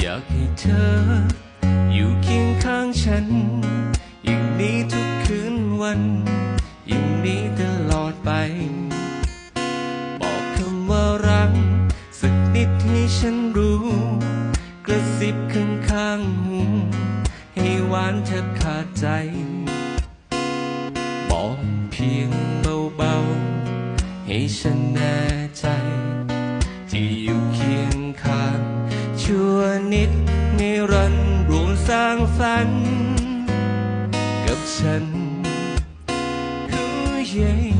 อยากให้เธอ อยู่เคียงข้างฉัน อย่างนี้ทุกคืนวัน อย่างนี้ตลอดไป บอกคำว่ารัก สักนิดให้ฉันรู้ กระซิบข้างข้างหูให้หวานแทบขาดใจ บอกเพียงเบาๆ ให้ฉันแน่ใจที่ นิดนิรันดร์รวมสร้างฝัน กับฉันคือเย่